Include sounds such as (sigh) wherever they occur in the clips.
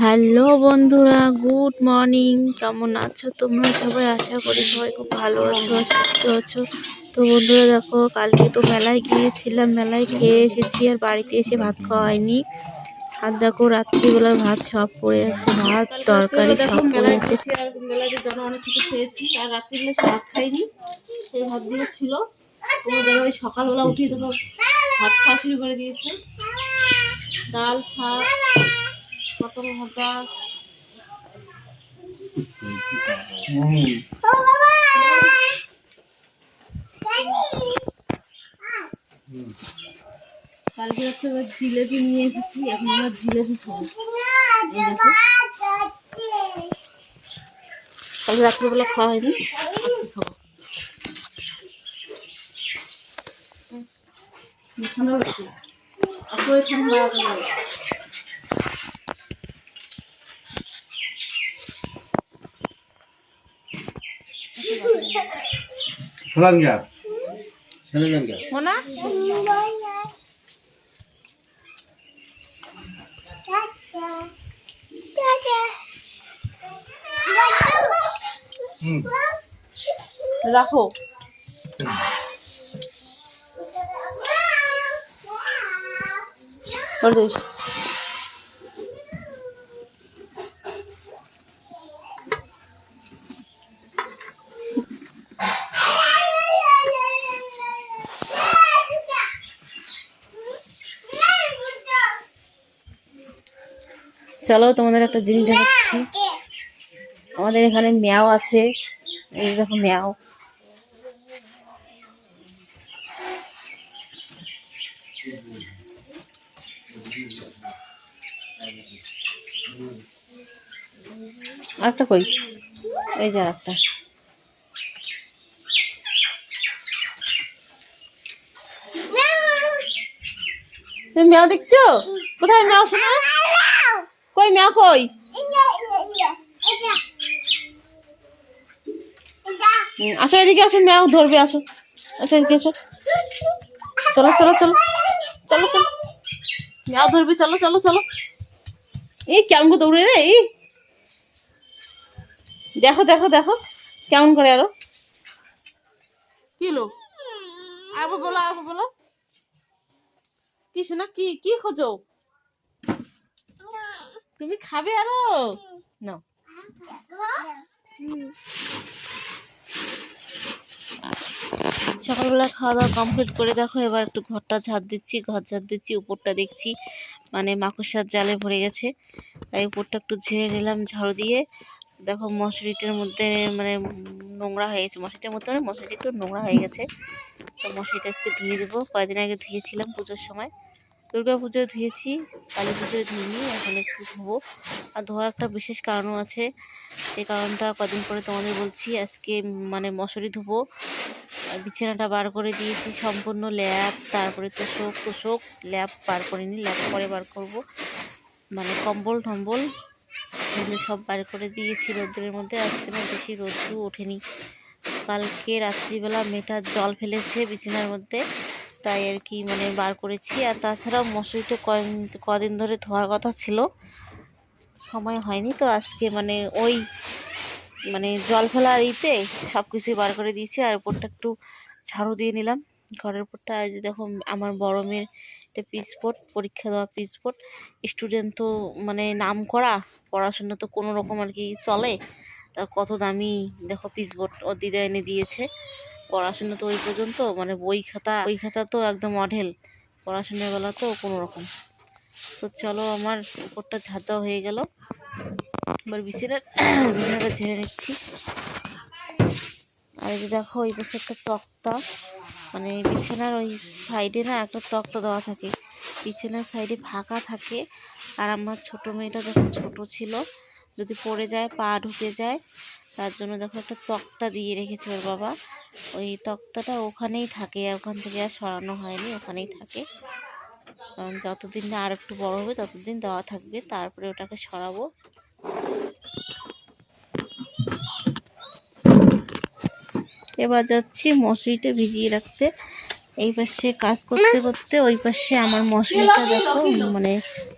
Hello বন্ধুরা good morning. কেমন আছো তোমরা? সবাই আশা করি সবাই খুব ভালো আছো সুস্থ আছো। তো বন্ধুরা দেখো কালকে তো মেলায় গিয়েছিলাম মেলায় খেয়ে এসেছি আর বাড়িতে এসে ভাত খাওয়া হয়নি আর দেখো রাত্রিবেলার ভাত সব পড়ে আছে ভাত তরকারি সব পড়ে আছে। মেলাতে জানো অনেক কিছু খেয়েছি। আর রাত্রিবেলা সে ভাত খাইনি সেই ভাত দিয়ে ছিল। তোমার দেখা ওই সকালবেলা উঠিয়ে দেখো ভাত খাওয়া শুরু করে দিয়েছে। ডাল শাক পটল ভাজা। কালকে আবার জিলেপি নিয়ে এসেছি, এখন আমরা জিলেপি খাব। কালকে রাত্রেবেলা খাওয়া হয়নি খাব। ঠান্ডা লাগছে আসলে ঠান্ডা লাগছে শোনান গা শোনান গা মোনা রাখো করে চলো, তোমাদের একটা জিনিস দেখাচ্ছি। আমাদের এখানে ম্যাও আছে। এই দেখো ম্যাও। আরেকটা কই? এই যে আরেকটা। তুমি ম্যাও দেখছ? কোথায় ম্যাও শোনা? কই? ম্যাও কই আসো এদিকে আসো ম্যাও ধরবে আসো। আসো এদিকে আসো। চলো চলো চলো। চলো চলো। ম্যাও ধরবে চলো চলো চলো। এই কেমন করে দৌড়ে রে এই। দেখো দেখো দেখো। কেমন করে আরও। কি লো বলো আবার বলো। কি শোনা কি কি খোঁজো? তুমি খাবে আরও? সকালবেলা খাওয়া দাওয়া কমপ্লিট করে দেখো, এবার একটু ঘরটা ঝাড় দিচ্ছি, ঘর ঝাড় দিচ্ছি, উপরটা দেখছি। মানে মাকড়সার জালে ভরে গেছে। তাই উপরটা একটু ঝেড়ে নিলাম, ঝাড়ু দিয়ে। দেখো মশারিটার মধ্যে মানে নোংরা হয়ে গেছে। মশারিটার মধ্যে মানে মশারিটা একটু নোংরা হয়ে গেছে। তো মশারিটা আজকে ধুয়ে দেবো। কয়েকদিন আগে ধুয়েছিলাম পুজোর সময়। দুর্গা পুজোয় ধুয়েছি, কালী পুজোয় ধুইনি, এখন একটু ধোবো। আর ধোয়ার একটা বিশেষ কারণও আছে সেই কারণটা কদিন পরে তোমাদের বলছি, আজকে মানে মশারি ধুবো। বিছানাটা বার করে দিয়েছি, সম্পূর্ণ ল্যাপ, তারপরে তোষক তোষক ল্যাপ বার করিনি, ল্যাপ পরে বার করব। মানে কম্বল, টম্বল, এগুলো সব বার করে দিয়েছি রোদ্রের মধ্যে, আজকে না বেশি রোদ্রু ওঠেনি। কালকে রাত্রিবেলা মেয়েটা জল ফেলেছে বিছানার মধ্যে তাই আর কি মানে বার করেছি। আর তাছাড়াও মশারিটা কদিন কদিন ধরে ধোয়ার কথা ছিল। সময় হয়নি তো আজকে মানে ওই মানে জল ফেলার ইতে সব কিছুই বার করে দিয়েছি। আর উপরটা একটু ঝাড়ু দিয়ে নিলাম। ঘরের উপরটা এই যে দেখো, আমার বড় মেয়ের একটা পিসপোর্ট পরীক্ষা দেওয়া পিসপোর্ট স্টুডেন্ট তো মানে নাম করা, পড়াশোনা তো কোনো রকম আর কি চলে। তার কত দামি দেখো পিসবোর্ড ও দিদা এনে দিয়েছে। পড়াশোনা তো ওই পর্যন্ত মানে বই খাতা বই খাতা তো একদম অঢেল। পড়াশোনার বেলা তো কোনো রকম। তো চলো আমার উপরটা দেওয়া হয়ে গেল। এবার বিছানার বিছানাটা ঝেড়ে নিচ্ছি। আর এই দেখো, ওই পাশে একটা তক্তা। মানে বিছানার ওই সাইডে না একটা তক্তা দেওয়া থাকে। বিছানার সাইডে ফাঁকা থাকে। আর আমার ছোট মেয়েটা যখন ছোট ছিল, যদি পড়ে যায়, পা ঢুকে যায় তার জন্য দেখো একটা তক্তা দিয়ে রেখেছে ওর বাবা। ওই তক্তাটা ওখানেই থাকে ওখান থেকে আর সরানো হয়নি ওখানেই থাকে। কারণ যতদিন না আর একটু বড় হবে ততদিন দেওয়া থাকবে তারপরে ওটাকে সরাবো। এবার যাচ্ছি মশারিটা ভিজিয়ে রাখতে। এই পাশে কাজ করতে করতে ওই পাশে আমার মশারিটা দেখো মানে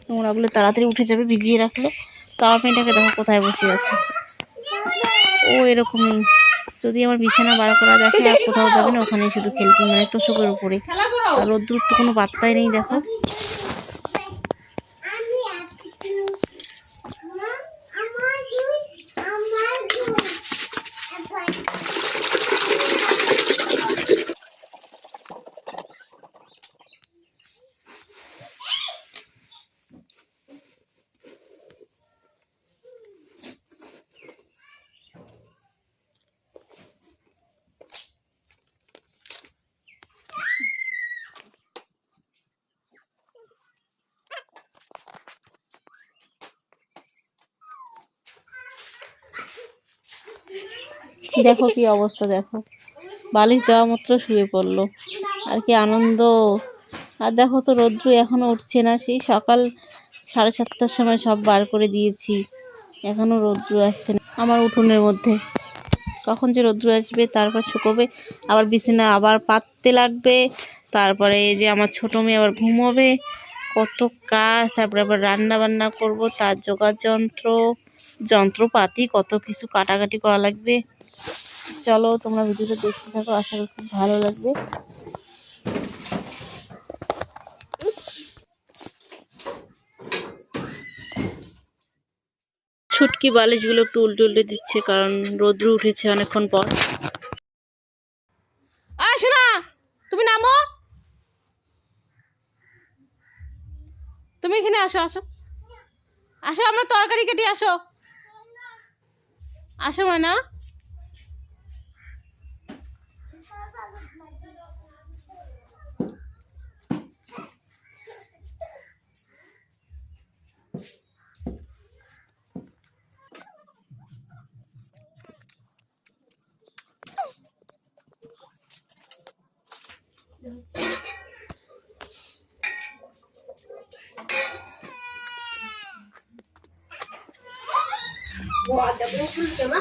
নোংরাগুলো তাড়াতাড়ি উঠে যাবে ভিজিয়ে রাখলে। তো আমার মেয়েটাকে দেখো কোথায় বসে আছে। ও এরকমই। যদি আমার বিছানা বার করা দেখে আর কোথাও যাবে না ওখানে শুধু খেলবে মানে তোষকের উপরে আর রোদ্দুর তো কোনো বার্তাই নেই, দেখো। দেখো কি অবস্থা, দেখো। বালিশ দেওয়া মাত্র শুয়ে পড়ল। আর কি আনন্দ। আর দেখো তো রৌদ্র এখনও উঠছে না, সেই সকাল সাড়ে সাতটার সময় সব বার করে দিয়েছি। এখনও রৌদ্র আসছে না আমার উঠোনের মধ্যে। কখন যে রৌদ্র আসবে, তারপর শুকোবে, আবার বিছানা আবার পাততে লাগবে, তারপরে এই যে আমার ছোটো মেয়ে আবার ঘুমোবে, কত কাজ, তারপরে আবার রান্না বান্না করব, তার জোগাড় যন্ত্র যন্ত্রপাতি, কত কিছু কাটাকাটি করা লাগবে। চলো তোমরা ভিডিওটা দেখতে থাকো, আশা করি খুব ভালো লাগবে। ছুটকি বালিশগুলো একটু উল্টে উল্টে দিচ্ছে, কারণ রোদ্র উঠেছে অনেকক্ষণ পর। তুমি নামো। তুমি এখানে আসো আসো। আসো, আমরা তরকারি কেটে আসো। আসো ময়না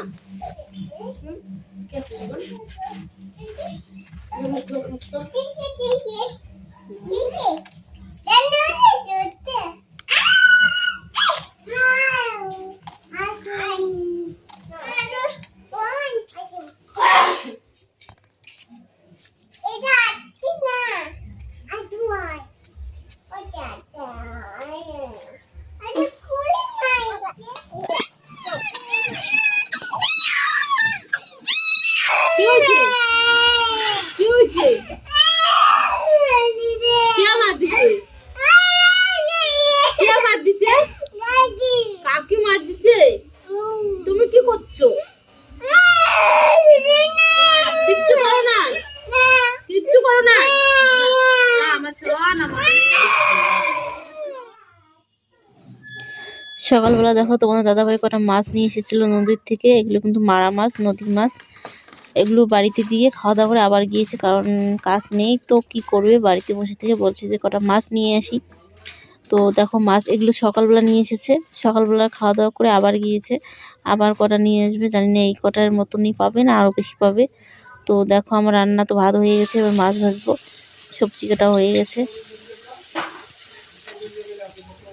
কি হয়েছে কি হয়েছে কে মার দিছে কে মার দিছে কাকে মার দিছে তুমি কি করছ? কিচ্ছু করো না। কিচ্ছু করো না। সকালবেলা দেখো তোমাদের দাদাভাই কটা মাছ নিয়ে এসেছিল নদীর থেকে। এগুলো কিন্তু মারা মাছ, নদীর মাছ। এগুলো বাড়িতে দিয়ে খাওয়া দাওয়া করে আবার গিয়েছে, কারণ কাজ নেই। তো কি করবে? বাড়িতে বসে থেকে বলছে যে কটা মাছ নিয়ে আসি। তো দেখো মাছ এগুলো সকালবেলা নিয়ে এসেছে। সকালবেলা খাওয়া দাওয়া করে আবার গিয়েছে। আবার কটা নিয়ে আসবে জানি না, এই কটার মতনই পাবে না আরও বেশি পাবে। তো দেখো আমার রান্না তো ভাত হয়ে গেছে, এবার মাছ ভাজবো। সবজি কাটা হয়ে গেছে।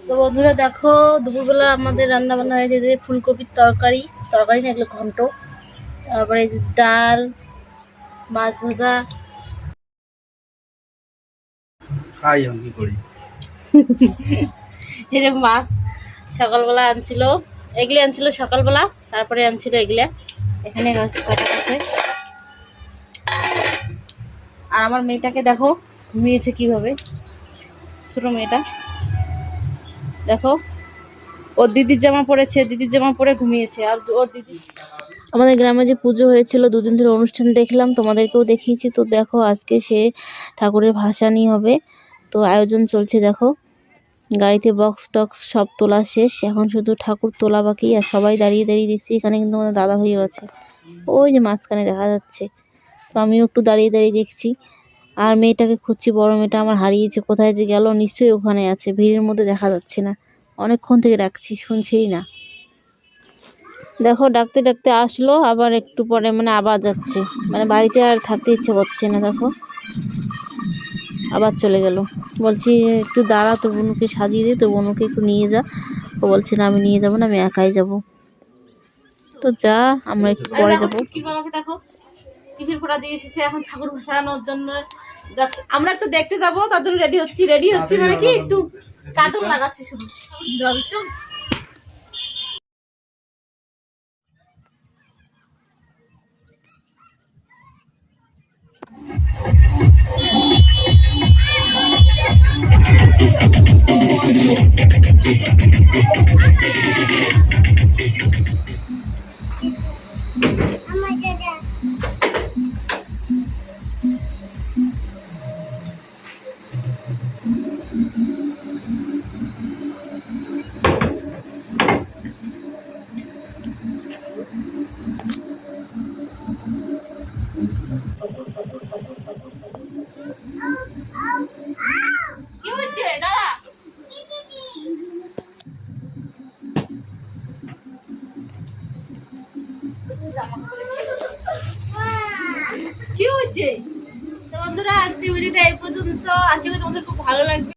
তো বন্ধুরা দেখো, দুপুরবেলা আমাদের রান্না বান্না হয়েছে যে ফুলকপির তরকারি। তরকারি না, এগুলো ঘন্ট। তারপরে ডাল, মাছ ভাজা। খাই আমি করি? (laughs) এই যে মাছ সকালবেলা আনছিল, এগুলি আনছিল সকালবেলা, তারপরে আনছিল এগুলা। এখানে আর আমার মেয়েটাকে দেখো, ঘুমিয়েছে কীভাবে। ছোট মেয়েটা। দেখো, ওর দিদির জামা পরেছে দিদির জামা পরে ঘুমিয়েছে, আর ওর দিদি আমাদের গ্রামে যে পুজো হয়েছিল, দুদিন ধরে অনুষ্ঠান দেখলাম, তোমাদেরকেও দেখিয়েছি। তো দেখো, আজকে সে ঠাকুরের ভাসানি হবে। তো আয়োজন চলছে, দেখো। গাড়িতে বক্স টক্স সব তোলা শেষ, এখন শুধু ঠাকুর তোলা বাকি, আর সবাই দাঁড়িয়ে দাঁড়িয়ে দেখছি, এখানে কিন্তু আমাদের দাদা ভাইও আছে। ওই যে মাঝখানে দেখা যাচ্ছে। তো আমিও একটু দাঁড়িয়ে দাঁড়িয়ে দেখছি। আর মেয়েটাকে খুঁজছি, বড় মেয়েটা আমার হারিয়েছে, কোথায় যে গেল, নিশ্চয়ই ওখানে আছে, ভিড়ের মধ্যে দেখা যাচ্ছে না। অনেকক্ষণ থেকে ডাকছি, শুনছেই না। দেখো, ডাকতে ডাকতে আসলো, আবার একটু পরে মানে আবার যাচ্ছে। মানে বাড়িতে আর থাকতে ইচ্ছে করছে না, দেখো। আবার চলে গেল। বলছি একটু দাঁড়া তো বনুকে সাজিয়ে দে তো বনুকে একটু নিয়ে যা। ও বলছে না আমি নিয়ে যাব না আমি একাই যাব। তো যা আমরা একটু পরে যাব। বাবাকে দেখো কিসের ফোঁটা দিয়ে এসেছে এখন ঠাকুর ভাসানোর জন্য যাচ্ছে। আমরা একটু দেখতে যাব তার জন্য রেডি হচ্ছি। রেডি হচ্ছি মানে কি একটু কাজল লাগাচ্ছি শুধু। জল চল। কি